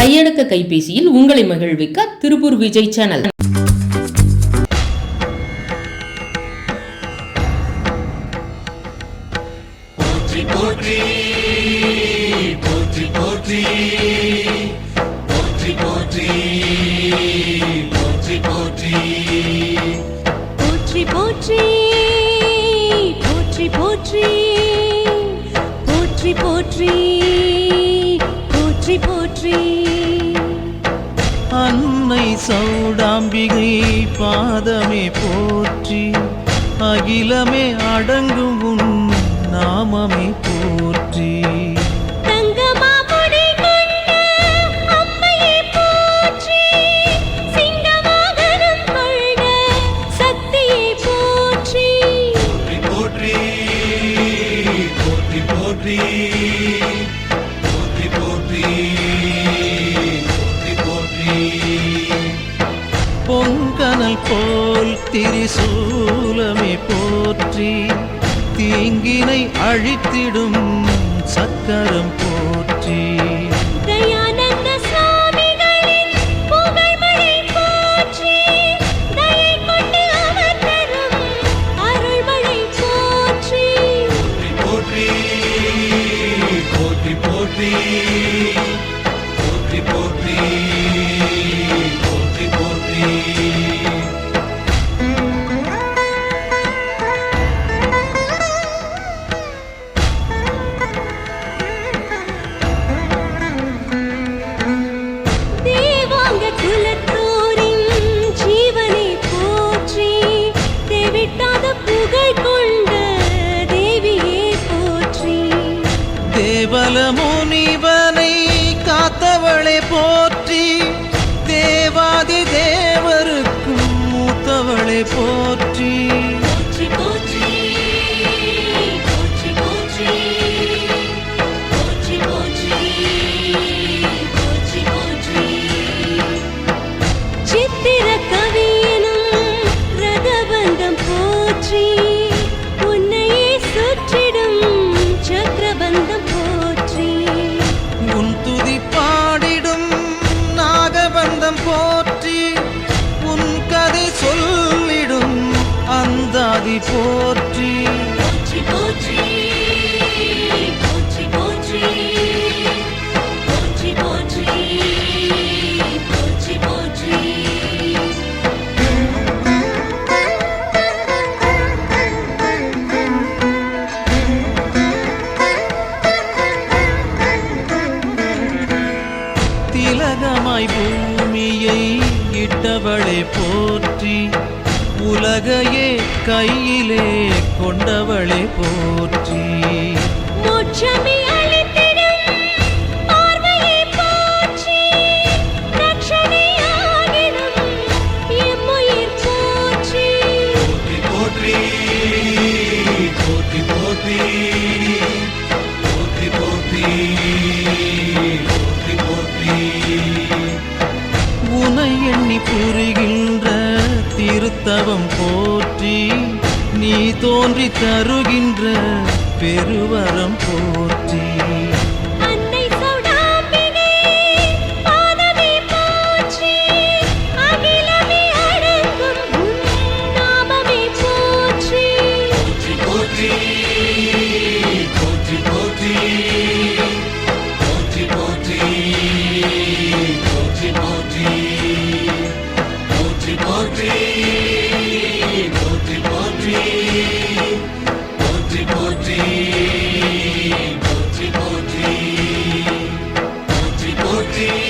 கையடக்க கைபேசியில் உங்களை மகிழ்விக்க திருப்பூர் விஜய் சேனல். போற்றி போற்றி போற்றி போற்றி. போற்றி போற்றி போற்றி போற்றி. போற்றி போற்றி போற்றி போற்றி. போற்றி போற்றி போற்றி போற்றி. அன்னை சௌடாம்பிகை பாதமே போற்றி அகிலமே அடங்கும் உன் நாமமே போற்றி. தங்கமாமுடி கொண்ட திரிசூலமே போற்றி தீங்கினை அழித்திடும் சக்கரம் போற்றி. தயானந்த சுவாமிகளின் காலமுனிவனை காத்தவளை போற்ற போற்றி. திலகமாய் பூமியை இட்டவளே போற்றி. உலகையே கையிலே கொண்டவளை போற்றி. மோட்சமே உனை எண்ணி புரிகின்ற திருத்தவம் போற்றி நீ தோன்றி தருகின்ற பெருவரம் போற்றி. அன்னை சௌடாம்பிகை போற்றி போற்றி போற்றி போற்றி போற்றி போற்றி போற்றி போற்றி போற்றி போற்றி